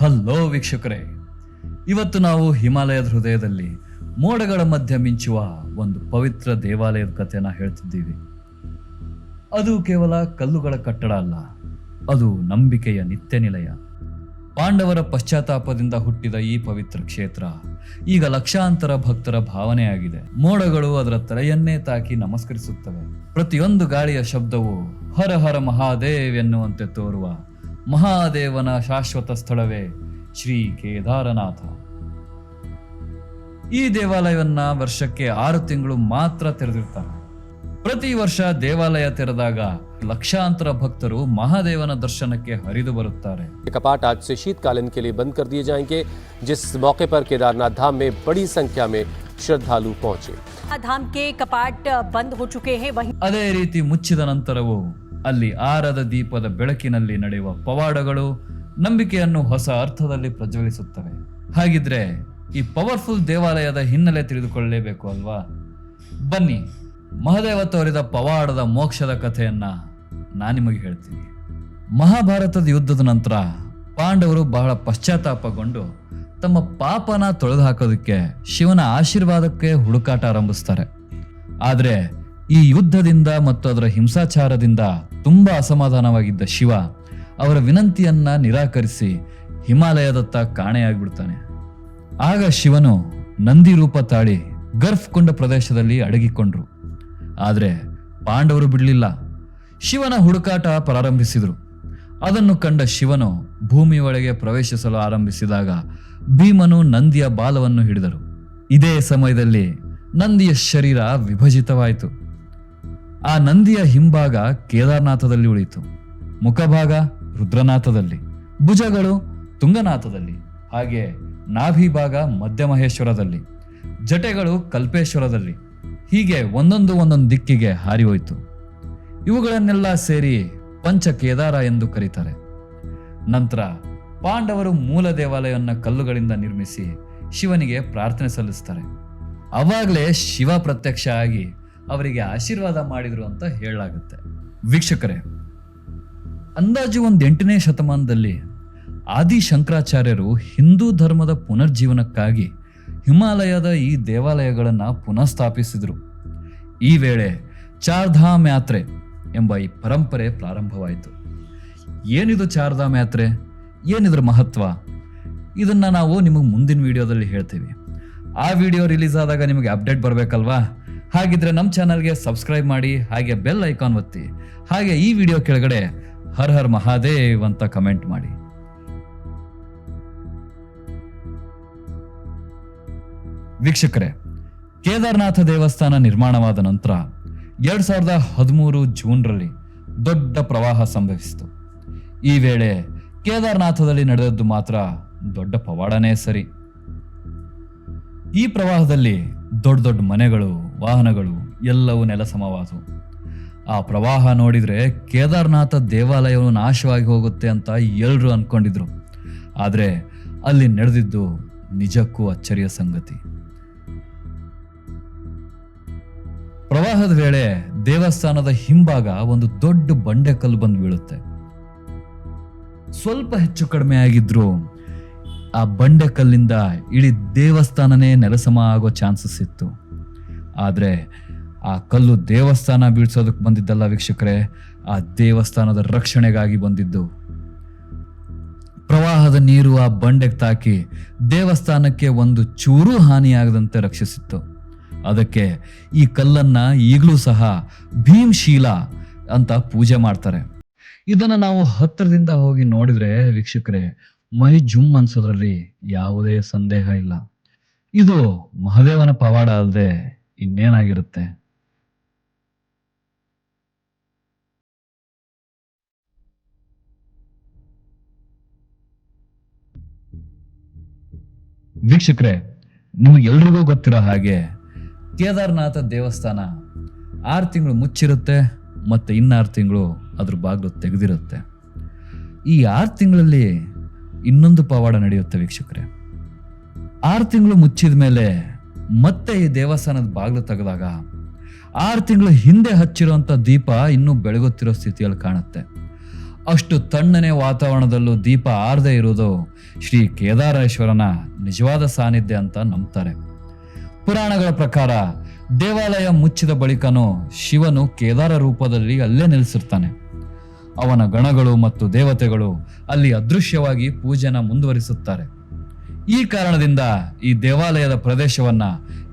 Hello ವೀಕ್ಷಕರೇ, ಇವತ್ತು ನಾವು ಹಿಮಾಲಯದ ಹೃದಯದಲ್ಲಿ ಮೋಡಗಳ ಮಧ್ಯೆ ಮಿಂಚುವ ಒಂದು ಪವಿತ್ರ ದೇವಾಲಯದ ಕಥೆನ ಹೇಳ್ತಿದ್ದೀವಿ. ಅದು ಕೇವಲ ಕಲ್ಲುಗಳ ಕಟ್ಟಡ ಅಲ್ಲ, ಅದು ನಂಬಿಕೆಯ ನಿತ್ಯ ನಿಲಯ ಪಾಂಡವರ ಪಶ್ಚಾತ್ತಾಪದಿಂದ ಹುಟ್ಟಿದ ಈ ಪವಿತ್ರ ಕ್ಷೇತ್ರ ಈಗ ಲಕ್ಷಾಂತರ ಭಕ್ತರ ಭಾವನೆಯಾಗಿದೆ. ಮೋಡಗಳು ಅದರ ತಲೆಯನ್ನೇ ತಾಕಿ ನಮಸ್ಕರಿಸುತ್ತವೆ. ಪ್ರತಿಯೊಂದು ಗಾಳಿಯ ಶಬ್ದವು ಹರ ಹರ ಮಹಾದೇವ್ ಎನ್ನುವಂತೆ ತೋರುವ ಮಹಾದೇವನ ಶಾಶ್ವತ ಸ್ಥಳವೇ ಶ್ರೀ ಕೇದಾರನಾಥ ಈ ದೇವಾಲಯವನ್ನ ವರ್ಷಕ್ಕೆ ಆರು ತಿಂಗಳು ಮಾತ್ರ ತೆರೆದಿರ್ತಾರೆ ಪ್ರತಿ ವರ್ಷ ದೇವಾಲಯ ತೆರೆದಾಗ ಲಕ್ಷಾಂತರ ಭಕ್ತರು ಮಹಾದೇವನ ದರ್ಶನಕ್ಕೆ ಹರಿದು ಬರುತ್ತಾರೆ ये कपाट आज से शीतकालीन के लिए बंद कर दिए जाएंगे जिस मौके पर केदारनाथ धाम में बड़ी संख्या में श्रद्धालु पहुंचे धाम के कपाट बंद हो चुके हैं वहीं ಅದೇ ರೀತಿ ಮುಚ್ಚಿದ ನಂತರವೂ ಅಲ್ಲಿ ಆರದ ದೀಪದ ಬೆಳಕಿನಲ್ಲಿ ನಡೆಯುವ ಪವಾಡಗಳು ನಂಬಿಕೆಯನ್ನು ಹೊಸ ಅರ್ಥದಲ್ಲಿ ಪ್ರಜ್ವಲಿಸುತ್ತವೆ. ಹಾಗಿದ್ರೆ ಈ ಪವರ್ಫುಲ್ ದೇವಾಲಯದ ಹಿನ್ನೆಲೆ ತಿಳಿದುಕೊಳ್ಳಲೇಬೇಕು ಅಲ್ವಾ? ಬನ್ನಿ, ಮಹದೇವ ತೋರಿದ ಪವಾಡದ ಮೋಕ್ಷದ ಕಥೆಯನ್ನ ನಾನು ನಿಮಗೆ ಹೇಳ್ತೀನಿ. ಮಹಾಭಾರತದ ಯುದ್ಧದ ನಂತರ ಪಾಂಡವರು ಬಹಳ ಪಶ್ಚಾತ್ತಾಪಗೊಂಡು ತಮ್ಮ ಪಾಪನ ತೊಳೆದು ಹಾಕೋದಕ್ಕೆ ಶಿವನ ಆಶೀರ್ವಾದಕ್ಕೆ ಹುಡುಕಾಟ ಆರಂಭಿಸ್ತಾರೆ. ಆದರೆ ಈ ಯುದ್ಧದಿಂದ ಮತ್ತು ಅದರ ಹಿಂಸಾಚಾರದಿಂದ ತುಂಬಾ ಅಸಮಾಧಾನವಾಗಿದ್ದ ಶಿವ ಅವರ ವಿನಂತಿಯನ್ನ ನಿರಾಕರಿಸಿ ಹಿಮಾಲಯದತ್ತ ಕಾಣೆಯಾಗ್ಬಿಡ್ತಾನೆ. ಆಗ ಶಿವನು ನಂದಿ ರೂಪ ತಾಳಿ ಗರ್ಫ್ ಕೊಂಡ ಪ್ರದೇಶದಲ್ಲಿ ಅಡಗಿಕೊಂಡ್ರು. ಆದರೆ ಪಾಂಡವರು ಬಿಡಲಿಲ್ಲ. ಶಿವನ ಹುಡುಕಾಟ ಪ್ರಾರಂಭಿಸಿದರು. ಅದನ್ನು ಕಂಡ ಶಿವನು ಭೂಮಿಯೊಳಗೆ ಪ್ರವೇಶಿಸಲು ಆರಂಭಿಸಿದಾಗ ಭೀಮನು ನಂದಿಯ ಬಾಲವನ್ನು ಹಿಡಿದರು. ಇದೇ ಸಮಯದಲ್ಲಿ ನಂದಿಯ ಶರೀರ ವಿಭಜಿತವಾಯಿತು. ಆ ನಂದಿಯ ಹಿಂಭಾಗ ಕೇದಾರನಾಥದಲ್ಲಿ ಉಳಿತು ಮುಖಭಾಗ ರುದ್ರನಾಥದಲ್ಲಿ, ಭುಜಗಳು ತುಂಗನಾಥದಲ್ಲಿ, ಹಾಗೆ ನಾಭಿ ಭಾಗ ಮಧ್ಯಮಹೇಶ್ವರದಲ್ಲಿ, ಜಟೆಗಳು ಕಲ್ಪೇಶ್ವರದಲ್ಲಿ, ಹೀಗೆ ಒಂದೊಂದು ಒಂದೊಂದು ದಿಕ್ಕಿಗೆ ಹಾರಿ ಹೋಯಿತು. ಇವುಗಳನ್ನೆಲ್ಲ ಸೇರಿ ಪಂಚ ಕೇದಾರ ಎಂದು ಕರೀತಾರೆ. ನಂತರ ಪಾಂಡವರು ಮೂಲ ದೇವಾಲಯವನ್ನು ಕಲ್ಲುಗಳಿಂದ ನಿರ್ಮಿಸಿ ಶಿವನಿಗೆ ಪ್ರಾರ್ಥನೆ ಸಲ್ಲಿಸ್ತಾರೆ. ಅವಾಗಲೇ ಶಿವ ಪ್ರತ್ಯಕ್ಷ ಆಗಿ ಅವರಿಗೆ ಆಶೀರ್ವಾದ ಮಾಡಿದ್ರು ಅಂತ ಹೇಳಲಾಗುತ್ತೆ. ವೀಕ್ಷಕರೇ, ಅಂದಾಜು ಒಂದು ಎಂಟನೇ ಶತಮಾನದಲ್ಲಿ ಆದಿ ಶಂಕರಾಚಾರ್ಯರು ಹಿಂದೂ ಧರ್ಮದ ಪುನರ್ಜೀವನಕ್ಕಾಗಿ ಹಿಮಾಲಯದ ಈ ದೇವಾಲಯಗಳನ್ನು ಪುನಃಸ್ಥಾಪಿಸಿದರು. ಈ ವೇಳೆ ಚಾರ್ಧಾಮ್ ಯಾತ್ರೆ ಎಂಬ ಈ ಪರಂಪರೆ ಪ್ರಾರಂಭವಾಯಿತು. ಏನಿದು ಚಾರ್ಧಾಮ್ ಯಾತ್ರೆ ಏನಿದ್ರ ಮಹತ್ವ? ಇದನ್ನ ನಾವು ನಿಮಗೆ ಮುಂದಿನ ವಿಡಿಯೋದಲ್ಲಿ ಹೇಳ್ತೀವಿ. ಆ ವಿಡಿಯೋ ರಿಲೀಸ್ ಆದಾಗ ನಿಮಗೆ ಅಪ್ಡೇಟ್ ಬರಬೇಕಲ್ವಾ? ಹಾಗಿದ್ರೆ ನಮ್ಮ ಚಾನಲ್ಗೆ ಸಬ್ಸ್ಕ್ರೈಬ್ ಮಾಡಿ, ಹಾಗೆ ಬೆಲ್ ಐಕಾನ್ ಒತ್ತಿ, ಹಾಗೆ ಈ ವಿಡಿಯೋ ಕೆಳಗಡೆ ಹರ್ ಹರ್ ಮಹಾದೇವ್ ಅಂತ ಕಮೆಂಟ್ ಮಾಡಿ. ವೀಕ್ಷಕರೇ, ಕೇದಾರನಾಥ ದೇವಸ್ಥಾನ ನಿರ್ಮಾಣವಾದ ನಂತರ ಎರಡ್ ಸಾವಿರದ ಹದಿಮೂರು ಜೂನ್ರಲ್ಲಿ ದೊಡ್ಡ ಪ್ರವಾಹ ಸಂಭವಿಸಿತು. ಈ ವೇಳೆ ಕೇದಾರನಾಥದಲ್ಲಿ ನಡೆದದ್ದು ಮಾತ್ರ ದೊಡ್ಡ ಪವಾಡನೇ ಸರಿ. ಈ ಪ್ರವಾಹದಲ್ಲಿ ದೊಡ್ಡ ದೊಡ್ಡ ಮನೆಗಳು ವಾಹನಗಳು ಎಲ್ಲವೂ ನೆಲಸಮವಾದವು ಆ ಪ್ರವಾಹ ನೋಡಿದರೆ ಕೇದಾರನಾಥ ದೇವಾಲಯವು ನಾಶವಾಗಿ ಹೋಗುತ್ತೆ ಅಂತ ಎಲ್ಲರೂ ಅನ್ಕೊಂಡಿದ್ರು. ಆದರೆ ಅಲ್ಲಿ ನಡೆದಿದ್ದು ನಿಜಕ್ಕೂ ಅಚ್ಚರಿಯ ಸಂಗತಿ. ಪ್ರವಾಹದ ವೇಳೆ ದೇವಸ್ಥಾನದ ಹಿಂಭಾಗ ಒಂದು ದೊಡ್ಡ ಬಂಡೆಕಲ್ಲು ಬಂದು ಬೀಳುತ್ತೆ. ಸ್ವಲ್ಪ ಹೆಚ್ಚು ಕಡಿಮೆ ಆಗಿದ್ರು ಆ ಬಂಡೆಕಲ್ಲಿಂದ ಇಡೀ ದೇವಸ್ಥಾನನೇ ನೆಲಸಮ ಆಗೋ ಚಾನ್ಸಸ್ ಇತ್ತು. ಆದರೆ ಆ ಕಲ್ಲು ದೇವಸ್ಥಾನ ಬೀಳ್ಸೋದಕ್ಕೆ ಬಂದಿದ್ದಲ್ಲ ವೀಕ್ಷಕರೇ, ಆ ದೇವಸ್ಥಾನದ ರಕ್ಷಣೆಗಾಗಿ ಬಂದಿದ್ದು. ಪ್ರವಾಹದ ನೀರು ಆ ಬಂಡೆಗೆ ತಾಕಿ ದೇವಸ್ಥಾನಕ್ಕೆ ಒಂದು ಚೂರು ಹಾನಿಯಾಗದಂತೆ ರಕ್ಷಿಸಿತ್ತು. ಅದಕ್ಕೆ ಈ ಕಲ್ಲನ್ನ ಈಗಲೂ ಸಹ ಭೀಮಶೀಲ ಅಂತ ಪೂಜೆ ಮಾಡ್ತಾರೆ. ಇದನ್ನ ನಾವು ಹತ್ತಿರದಿಂದ ಹೋಗಿ ನೋಡಿದ್ರೆ ವೀಕ್ಷಕರೇ, ಮೈ ಜುಮ್ ಅನ್ಸೋದ್ರಲ್ಲಿ ಯಾವುದೇ ಸಂದೇಹ ಇಲ್ಲ. ಇದು ಮಹದೇವನ ಪವಾಡ ಅಲ್ಲದೆ ಇನ್ನೇನಾಗಿರುತ್ತೆ? ವೀಕ್ಷಕರೇ, ನಿಮಗೆಲ್ರಿಗೂ ಗೊತ್ತಿರೋ ಹಾಗೆ ಕೇದಾರನಾಥ ದೇವಸ್ಥಾನ ಆರು ತಿಂಗಳು ಮುಚ್ಚಿರುತ್ತೆ ಮತ್ತೆ ಇನ್ನಾರು ತಿಂಗಳು ಅದ್ರ ಬಾಗಿಲು ತೆಗೆದಿರುತ್ತೆ. ಈ ಆರು ತಿಂಗಳಲ್ಲಿ ಇನ್ನೊಂದು ಪವಾಡ ನಡೆಯುತ್ತೆ ವೀಕ್ಷಕರೇ. ಆರು ತಿಂಗಳು ಮುಚ್ಚಿದ ಮೇಲೆ ಮತ್ತೆ ಈ ದೇವಸ್ಥಾನದ ಬಾಗಿಲು ತೆಗೆದಾಗ ಆರು ತಿಂಗಳು ಹಿಂದೆ ಹಚ್ಚಿರುವಂಥ ದೀಪ ಇನ್ನೂ ಬೆಳಗುತ್ತಿರೋ ಸ್ಥಿತಿಯಲ್ಲಿ ಕಾಣುತ್ತೆ. ಅಷ್ಟು ತಣ್ಣನೆ ವಾತಾವರಣದಲ್ಲೂ ದೀಪ ಆರದೇ ಇರುವುದು ಶ್ರೀ ಕೇದಾರೇಶ್ವರನ ನಿಜವಾದ ಸಾನ್ನಿಧ್ಯ ಅಂತ ನಂಬ್ತಾರೆ. ಪುರಾಣಗಳ ಪ್ರಕಾರ ದೇವಾಲಯ ಮುಚ್ಚಿದ ಬಳಿಕನೂ ಶಿವನು ಕೇದಾರ ರೂಪದಲ್ಲಿ ಅಲ್ಲೇ ನೆಲೆಸಿರ್ತಾನೆ. ಅವನ ಗಣಗಳು ಮತ್ತು ದೇವತೆಗಳು ಅಲ್ಲಿ ಅದೃಶ್ಯವಾಗಿ ಪೂಜೆನ ಮುಂದುವರಿಸುತ್ತಾರೆ. ಈ ಕಾರಣದಿಂದ ಈ ದೇವಾಲಯದ ಪ್ರದೇಶವನ್ನ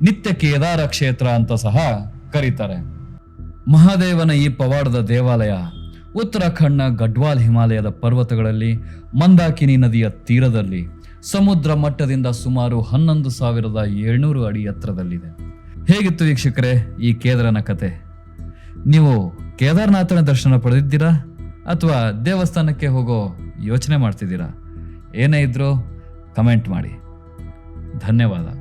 ನಿತ್ಯ ಕೇದಾರ ಕ್ಷೇತ್ರ ಅಂತ ಸಹ ಕರೀತಾರೆ. ಮಹಾದೇವನ ಈ ಪವಾಡದ ದೇವಾಲಯ ಉತ್ತರಾಖಂಡ್ನ ಗಡ್ವಾಲ್ ಹಿಮಾಲಯದ ಪರ್ವತಗಳಲ್ಲಿ, ಮಂದಾಕಿನಿ ನದಿಯ ತೀರದಲ್ಲಿ, ಸಮುದ್ರ ಮಟ್ಟದಿಂದ ಸುಮಾರು ಹನ್ನೊಂದು ಸಾವಿರದ ಏಳ್ನೂರು ಅಡಿ ಎತ್ತರದಲ್ಲಿದೆ. ಹೇಗಿತ್ತು ವೀಕ್ಷಕರೇ ಈ ಕೇದಾರನ ಕತೆ? ನೀವು ಕೇದಾರನಾಥನ ದರ್ಶನ ಪಡೆದಿದ್ದೀರಾ ಅಥವಾ ದೇವಸ್ಥಾನಕ್ಕೆ ಹೋಗೋ ಯೋಚನೆ ಮಾಡ್ತಿದ್ದೀರಾ? ಏನೇ ಇದ್ರೂ ಕಮೆಂಟ್ ಮಾಡಿ. ಧನ್ಯವಾದ.